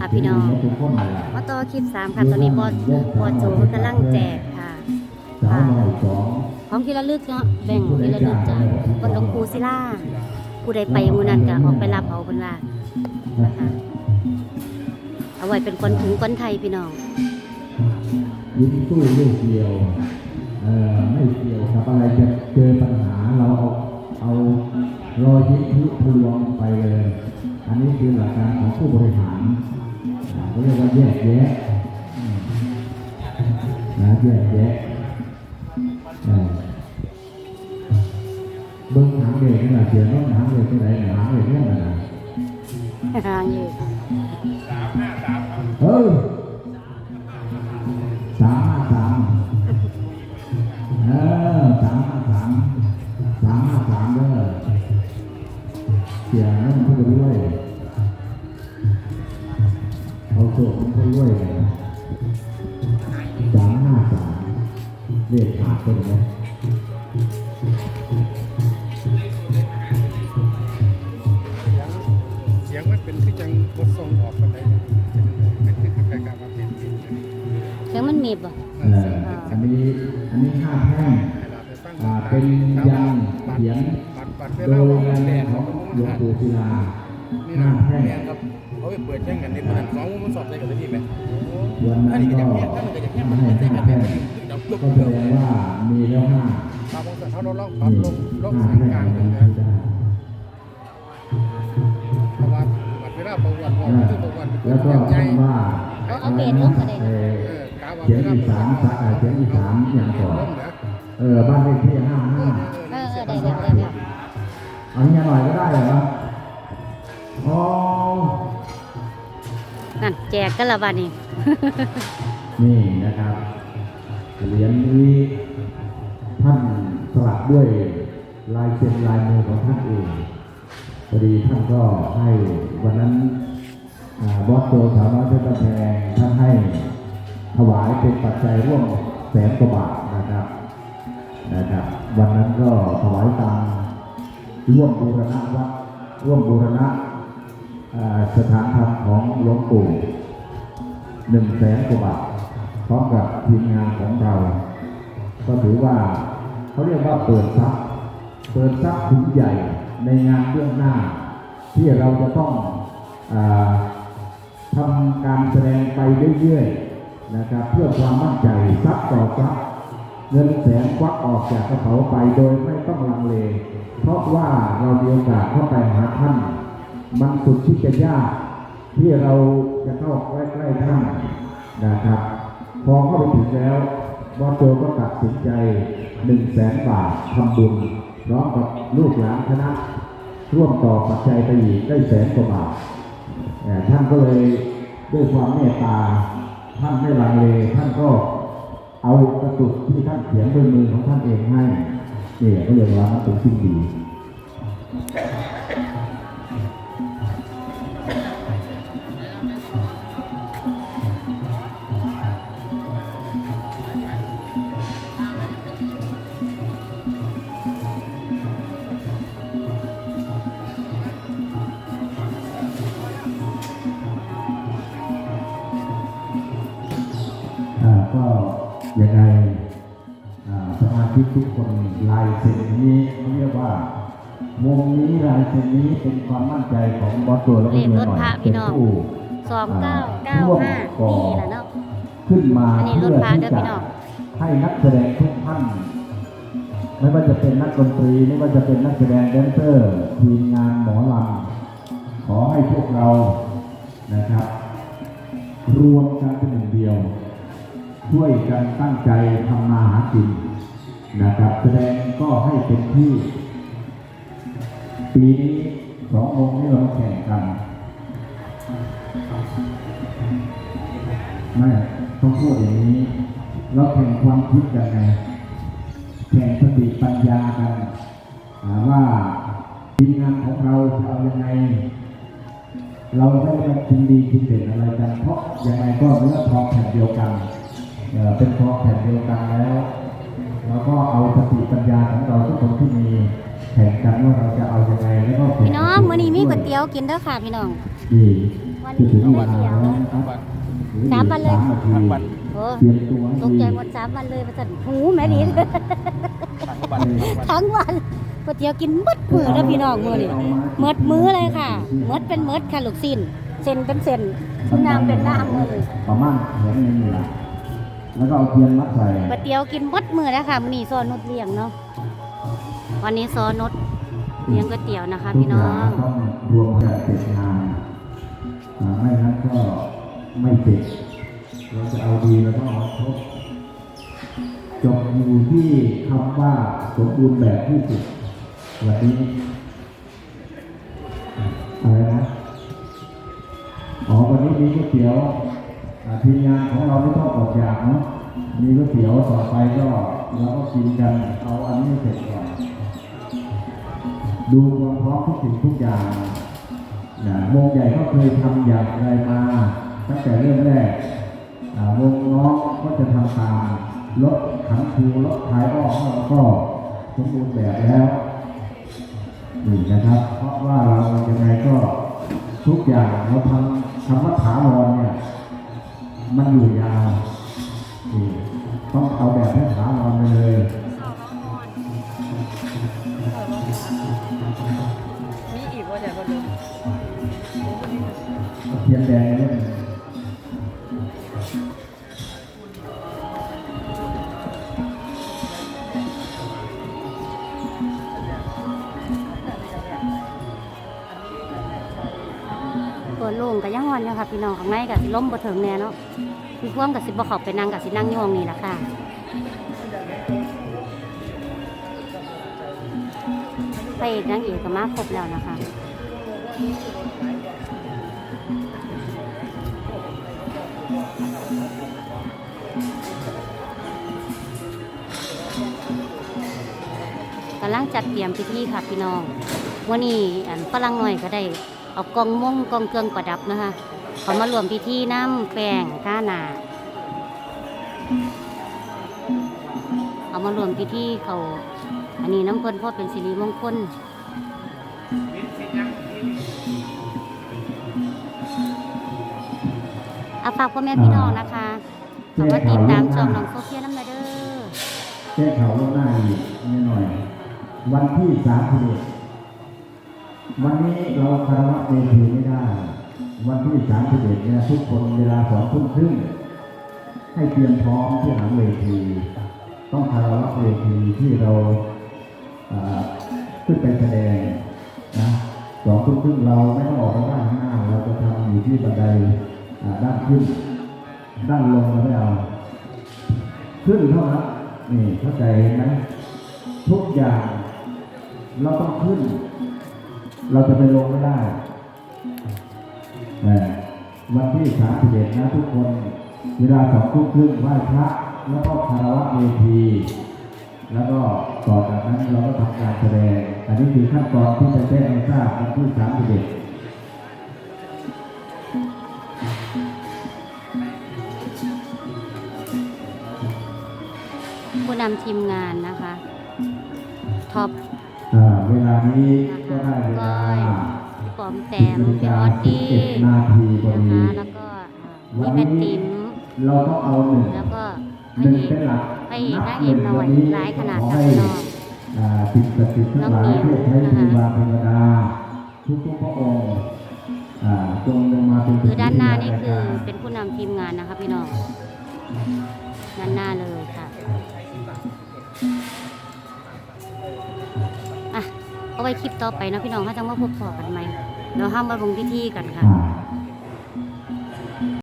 อะพี่น้องมาต่อคลิปสามค่ะ ตอนนี้บอสบอสโจเพิ่นกำลังแจกค่ะสาวน้องของที่ระลึกเนาะแบ่งที่ระลึกจากคนหลวงปู่ศิลาผู้ใดไปมื้อนั้นก็ออกไปรับเอาเพิ่นว่านะคะเอาไว้เป็นคนถึงคนไทยพี่น้องยิ้มสู้ลูกเดียวเอ่อไม่เกี่ยวกับอะไรจะเจอปัญหาเราเอาเอารอยยิ้มทุกทะลวงไปเลย อันนี้คือหลักการของผู้บริหารอ่าเขาเรียกว่าแยกแยะอืมนะแยกแยะเออเบิ้งหางเด็กนี่แหละเสียน้องหางเด็กที่ไหนหางเด็กเนี่ยนะทางอยู่เออสามห้าสามเออสามห้าสามสามห้าสามเด้อ เสียน้องพูดด้วยเอาโซ่ของพูดด้วยสามห้าสามเลขขาดเป็นไหมเสียงมันเป็นคือจังบททรงออกกันได้เป็นคือคล้ายๆกับว่าเป็นเป็นเสียงมันมีบบ่เอออันนี้อันนี้ห้าแท่ง หลวงปู่ศิลาหน้านะแท่แม่ครับเขาไปเปิดแย่งกันในมันสองมันสอบได้กันเลยพี่ไหมวันนั้นก็ก็จะแย่งถ้ามันก็จะแย่งมามันให้จะห้าแย่งกันแท่แบบงนี้เดี๋ยวก็แสดงว่ามีแล้วห้าตามองศาเขาเราลองปรับลงลงห้าเสียกลางเลยนะเพราะว่าบัตรเวลาประวันบอกอ่าคือประวันเป็นแล้วก็ใหญ่คำว่าเอาเอาเบสลงก็ได้เอ่อเออกาวเขียนอีสานเขียนอีสานอย่างก่อนเออบ้านเลขที่ห้าห้าเออเออได้ได้ได้ อาเงี้ยหน่อยก็ได้เหรออ๋อนั่นแจกกันละบัดนี้นี่นะครับ เหรียญนี้ท่านสลักด้วยลายเซ็นลายมือของท่านเองพอดีท่านก็ให้วันนั้นอ่าบอสโจสาวน้อยเพชรบ้านแพงท่านให้ถวายเป็นปัจจัยร่วมแสนกว่าบาทนะครับนะครับ วันนั้นก็ถวายตังค์ ร่วมบูรณะวัดร่วมบูรณะสถานธรรมของหลวงปู่หนึ่งแสนกว่าบาทพร้อมกับทีมงานของเรา ก็ถือว่าเขาเรียกว่าเปิดทรัพย์เปิดทรัพย์ถึงใหญ่ในงานเบื้องหน้า ที่เราจะต้องอทำการแสดงไปเรื่อยๆนะครับ เพื่อความมั่นใจทรัพย์ต่อทรัพย์เงินแสนควักออกจากกระเป๋าไปโดยไม่ต้องลังเล เพราะว่าเรามีโอกาสเข้าไปหาท่าน มันสุดที่จะยากที่เราจะเข้าใกล้ๆท่านนะครับ พอเข้าไปถึงแล้วบอโจก็ตัดสินใจหนึ่งแสนบาททำบุญพร้อมกับลูกหลานคณะร่วมต่อปัจจัยไปอีกได้แสนกว่าบาทเอ่อท่านก็เลยด้วยความเมตตา ท่านไม่ลังเลท่านก็เอากระตุกที่ท่านเขียนด้วยมือของท่านเองให้ นี่ก็เรียกว่าเป็นสิ่ดีอ่าก็ยังไงาสมาชิกทุกคนลายเซ็นนี้เขาเรียกว่าวงนี้ลายเซ็นนี้เป็นความมั่นใจของบอสตัวแล้วก็เลขเมียรถหน่อยพระพี่เป็นน้องผู้สองเก้าเก้าห้านี่แหละเนาะขึ้นมาอันนี้รเพื่ถอพระที่เด้อจะพี่น้องให้นักแสดงทุกท่านไม่ว่าจะเป็นนักดนตรีไม่ว่าจะเป็นนักแสดงแดนเซอร์ทีมงานหมอลำขอให้พวกเรานะครับ รวมกันเป็นหนึ่งเดียว ช่วยกันตั้งใจทำมาหากิน นะครับ แสดงก็ให้เต็มที่ ปีนี้สององค์นี้เราแข่งกันไม่ต้องพูดอย่างนี้ เราแข่งความคิดกันไง แข่งสติปัญญากัน ว่าทีมงานของเราจะเอายังไง เราไม่ได้จริงดีจริงเด่นอะไรกัน เพราะยังไงก็เนื้อทองแผ่นเดียวกัน เป็นทองแผ่นเดียวกันแล้ว เราก็เอาสติปัญญาของเราทุกคนที่มีแข่งกันว่าเราจะเอายังไงแล้วก็แข่พี่น้องมื้อนี้มีก๋วยเตี๋ยวกินเด้อค่ะพี่น้องดีเพวันจะนี้ถึงก๋เววยลาเตี๋ยวแล้วนะครับสามวันเลยสามนาทีทั้งวันโอ้เตรียมตัวให้ตกดีใจหมดสามวันเลยมาสั่นหูแม่ดีทั้งวันทั้งวันทั้งวันก๋วยเตี๋ยวกินหมดมือแล้วพี่น้องมือนี่หมดมือเลยค่ะหมดเป็นหมดค่ะลูกสิ้นเส้นเป็นเส้นคุณน้ำเป็นน้ำมือประมาณแขนหนึงนี่แหละ แล้วก็เอาเทียนมัดใส่ก๋วยเตี๋ยวกินหมดมือแล้วค่ะมื้อนี้ซอนุดเลี้ยงเนาะวันนี้ซอนุดเลี้ยงก๋วยเตี๋ยวนะคะทุพี่กน้ออย่างต้องรวมกันเสร็จงานอ่าไม่งั้นก็ไม่เสร็จเราจะเอาดีเราต้องเอาครบจบอยู่ที่คำว่าสมบูรณ์แบบที่สุดวันนี้อะไรนะอ๋อวันนี้มีก๋วยเตี๋ยวอ่า ทีมงานของเราไม่ต้องอดอยากเนาะมีก๋วยเตี๋ยวต่อไปก็เราก็กินกันเอาอันนี้เสร็จก่อนดูความพร้อมทุกสิ่งทุกอย่างนะวงใหญ่ก็เคยทำอย่างไรมาตั้งแต่เริ่มแรกวงน้องก็จะทำตามรถขันครูรถขายอ้อมของเราก็สมบูรณ์แบบแล้วนี่นะครับ เพราะว่าเรายังไงก็ทุกอย่างเราทำคำว่าถาวรเนี่ย มันอยู่ยาวนี่ต้องเอาแบบให้ถาวรไปเลยมีอีกว่าแต่ก็ลืมเทียนแดงเนี่ย โล่งก็ยังฮอนอยู่ค่ะพี่น้องข้างในก็สิล้มบ่ถึงแน่เนาะพี่พ่วงก็สิบ่เข้าไปนั่งก็สินั่งย่องนี้ล่ะค่ะพระเอกนางเอกก็มาครบแล้วนะคะกำลังจัดเตรียมพิธีค่ะพี่น้องวันนี้อันฝรั่งหน่อยก็ได้ เอากองม่งกองเครื่องประดับนะคะเขามารวมพิธีน้ำแป้งข้านาเอามารวมพิธีเขาอันนี้น้ำเพิ่นเพราะเป็นสิริมงคลเอาฝากพ่อแม่พี่น้องนะคะสวัสดีตามชมน้องโซเฟียน้ำนาเด้อแก้ข่าวล่วงหน้าอีกนิดหน่อย วันที่สามสิบเอ็ด วันนี้เราคารวะเวทีไม่ได้ วันที่สามสิบเอ็ดเนี่ยทุกคนเวลาสองทุ่มครึ่งให้เตรียมพร้อมที่หลังเวที ต้องคารวะเวทีที่เราขึ้นไปแสดงนะสองทุ่มครึ่งเราไม่ต้องออกไปด้านหน้าเราจะทำอยู่ที่บันไดด้านขึ้น ด้านลงเราไม่เอาขึ้นเท่านั้นนี่เข้าใจไหมทุกอย่างเราต้องขึ้น เราจะไปลงไม่ได้แต่วันที่สามสิบเอ็ดนะทุกคน เวลาสองทุ่มครึ่งไหว้พระแล้วก็คารวะเวที แล้วก็ต่อจากนั้นเราก็ทำการแสดง อันนี้คือขั้นตอนที่จะแจ้งให้ทราบวันที่สามสิบเอ็ดผู้นำทีมงานนะคะ ท็อป ลานี้ก็ได้เวลาพี่ปอมแปมพี่ออดดี้นาทีพอนะดีคะแล้วก็พี่แม่ติ๋มเราต้องเอาหนึ่งแล้วก็พหระนึ่งเอกเป็นหลักพระเอกนางเอกหน่อยหลายขนาดขอค่ะให้พี่น้องอ่าสิ่งศักดิ์สิทธิ์ทั้งหลายเพื่อใช้นะคะบูบาเทวดาทุกทุกพระองค์อ่าจงลงมาเป็นคือด้านหน้านี่คือเป็นผู้นำทีมงานนะคะพี่น้องด้านหน้าเลยค่ะ ไว้คลิปต่อไปนะพี่น้องถ้าจะมาพบพอกันไหมเราห้ามมาลงพิธีกันค่ะ